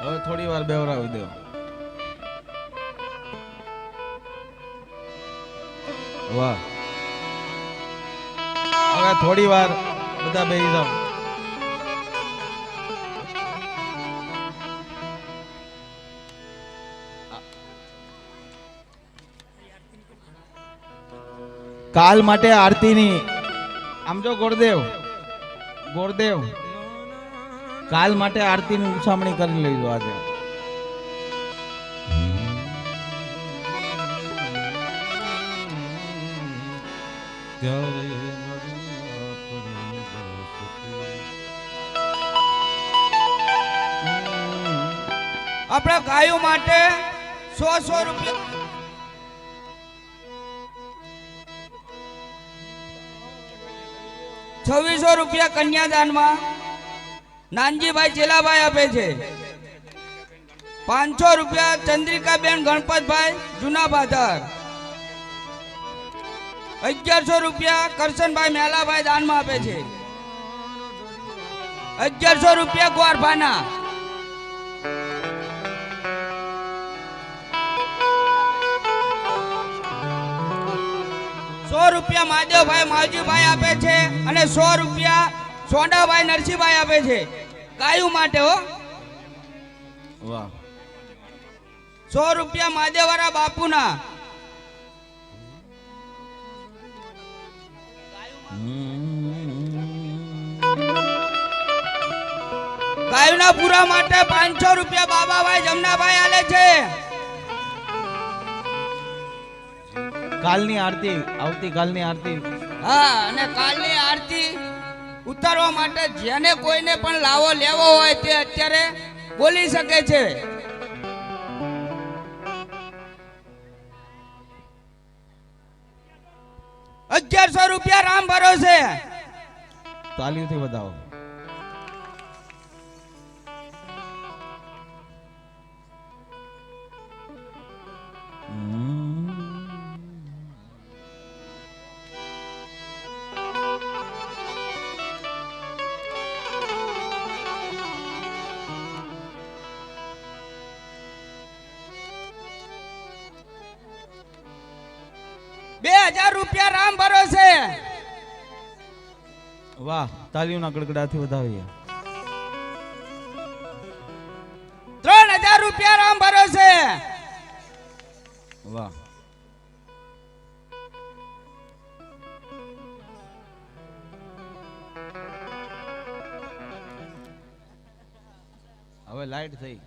હવે થોડી વાર બેવરાવી દો. વાહ. હવે થોડી વાર બધા બેસી જાઓ. કાલ માટે આરતીની આમ જો ગોરદેવ. ગોરદેવ. કાલ માટે આરતીની ઉછામણી કરી લેજો આજે. આપણા ગાયો માટે સો સો રૂપિયા. છવ્વીસો રૂપિયા કન્યાદાનમાં. નાનજીભાઈ ચેલાભાઈ આપે છે. પાંચસો રૂપિયા ચંદ્રિકાબેન ગણપતભાઈ જૂના ભાદર અગિયારસો રૂપિયા કરશનભાઈ મેલાભાઈ દાનમાં આપે છે. અગિયારસો રૂપિયા ગોરભાના. સો રૂપિયા માધવભાઈ માવજીભાઈ આપે છે અને સો રૂપિયા સોંડાભાઈ નરસિંહભાઈ આપે છે. ગાયું માટે હો. વાહ. સો રૂપિયા મહાદેવવાળા બાપુના. ગાયોના પૂરા માટે પાંચસો રૂપિયા બાબાભાઈ જમનાભાઈ આલે છે. કાલની આરતી આવતી કાલની આરતી. હા અને કાલની આરતી ઉતારવા માટે જેને કોઈને પણ લાવો લેવો હોય તે અત્યારે બોલી શકે છે. અગિયારસો રૂપિયા રામ ભરોસે. તાલીમથી વધાવો. બે હજાર રૂપિયા રામ ભરોસે. વાહ તાલીઓના ગડગડાથી વધાવીએ. ત્રણ હજાર રૂપિયા રામ ભરોસે. વાહ. હવે લાઈટ થઈ.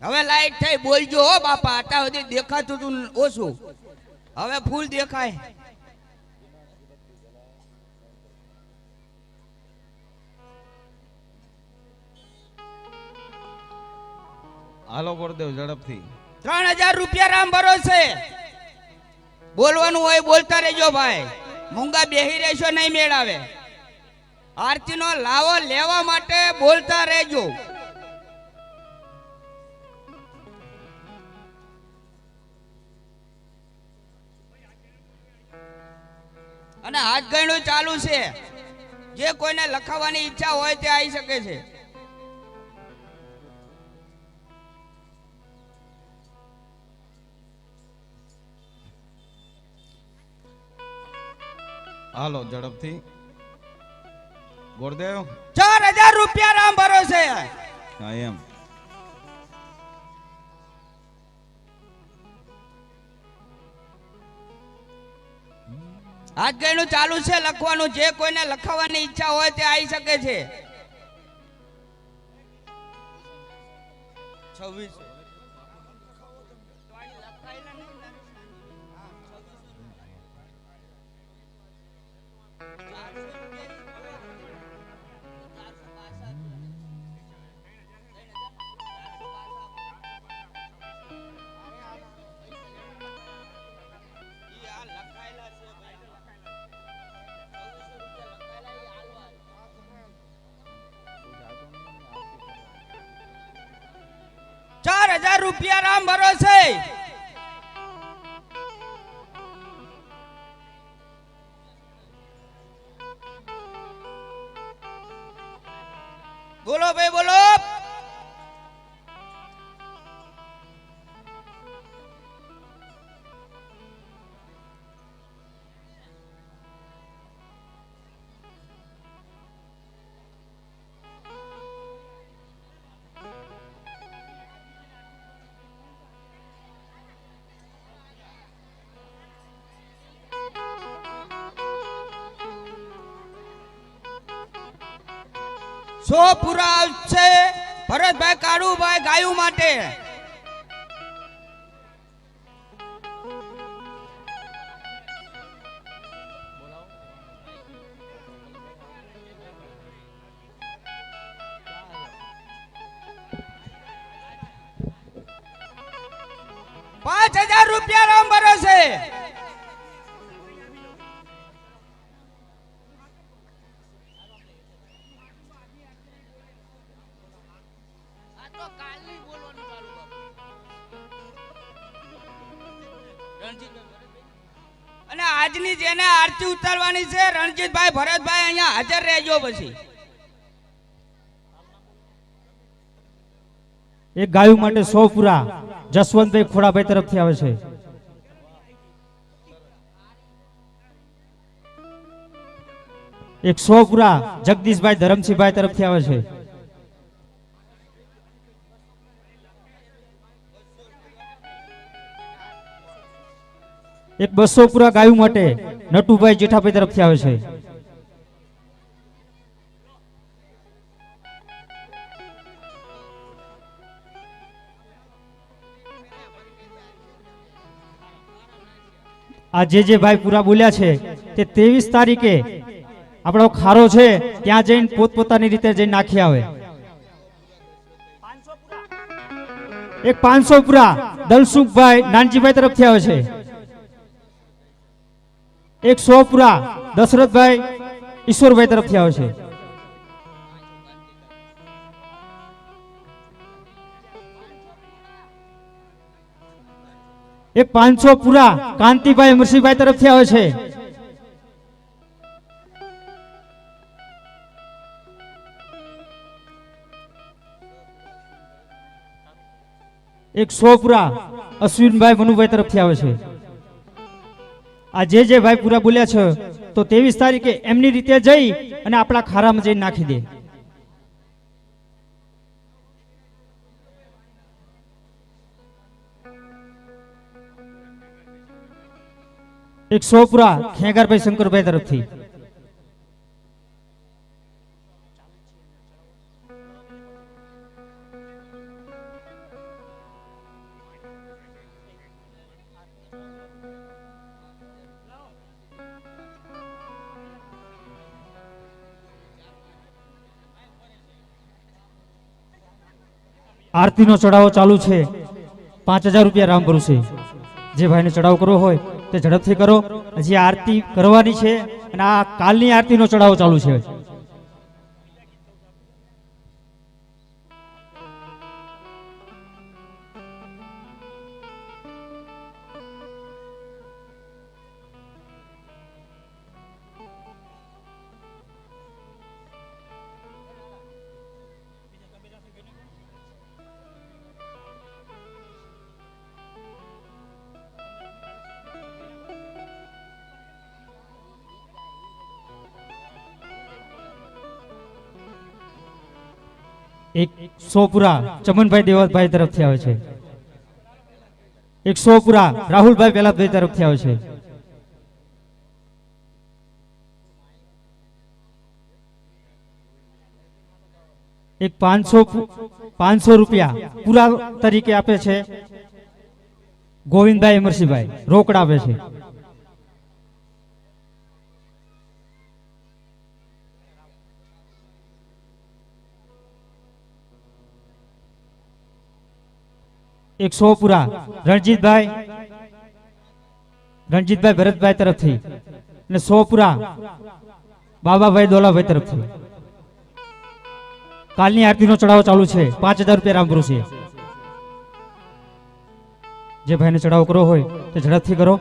હવે લાઈટ થઈ. બોલજો હો બાપા આટા સુધી દેખાતું તું ઓછું. હવે ફૂલ દેખાય. હાલો ગોરદેવ ઝડપથી. ત્રણ હજાર રૂપિયા રામ ભરો છે બોલવાનું હોય બોલતા રહેજો ભાઈ. મૂંગા બેહી રહેશો નહીં મેળાવે. આરતીનો લાવો લેવા માટે બોલતા રહેજો. અને હાથ ગણું ચાલુ છે. જે કોઈને લખાવવાની ઈચ્છા હોય તે આવી શકે છે. હાલો ઝડપથી. ગોરદેવ? ચાર હજાર રૂપિયા રામ ભરોસે. એમ. ગયનું ચાલુ છે લખવાનું. જે કોઈને લખાવવાની ઈચ્છા હોય તે આવી શકે છે. છવ્વીસ. રૂપિયા રામ ભરોસે. સો પૂરા છે. ભરતભાઈ કાળુભાઈ ગાયું માટે. પાંચ હજાર રૂપિયા રામ ભરોસે. અને આજની જેને આરતી ઉતારવાની છે, રણજીતભાઈ, ભરતભાઈ અહીંયા હાજર રહેજો પછી. એક ગાયું માટે સો પૂરા જસવંતભાઈ ખોડાભાઈ તરફથી આવે છે. એક સો પૂરા જગદીશભાઈ ધરમસિંહભાઈ તરફથી આવે છે. એક બસો પૂરા ગાયું માટે નટુભાઈ જેઠાભાઈ તરફથી આવે છે. આ જે જે ભાઈ પૂરા બોલ્યા છે, તે ત્રેવીસ તારીખે આપણો ખારો છે, ત્યાં જઈને પોતપોતાની રીતે જઈને નાખી આવે. એક પાંચસો પૂરા, દલસુખભાઈ, નાનજીભાઈ તરફથી આવે છે. એક સો પૂરા દશરથભાઈ ઈશ્વરભાઈ તરફથી આવે છે. એક પાંચસો પુરા કાંતિભાઈ અમરસિંહભાઈ તરફથી આવે છે. એક સો પૂરા અશ્વિનભાઈ મનુભાઈ તરફથી આવે છે. આ જે જે ભાઈ પૂરા બોલ્યા છે, તો ત્રેવીસ તારીખે એમની રીતે જઈ અને આપણા ખારામાં જઈને નાખી દે. એક સો પૂરા ખેંગારભાઈ શંકરભાઈ તરફથી. આરતીનો ચઢાવો ચાલુ છે. પાંચ હજાર રૂપિયા રામ છે. જે ભાઈને ચઢાવ કરવો હોય તે ઝડપથી કરો. હજી આરતી કરવાની છે અને આ કાલની આરતીનો ચઢાવો ચાલુ છે એક સોપુરા ચમનભાઈ દેવતભાઈ તરફથી આવે છે. એક સોપુરા રાહુલભાઈ પેલાભાઈ તરફથી આવે છે. એક પાંચસો પાંચસો રૂપિયા પૂરા તરીકે આપે છે. ગોવિંદભાઈ અમરસિંહભાઈ રોકડ આપે છે. એક સો પૂરા. રણજીતભાઈ રણજીતભાઈ ભરતભાઈ તરફથી અને સો પૂરા બાબાભાઈ દોલાભાઈ તરફથી. કાલની આરતીનો ચડાવો ચાલુ છે. પાંચ હજાર રૂપિયા રામપુરું છે. જે ભાઈને ચડાવો કરવો હોય તે ઝડપથી કરો.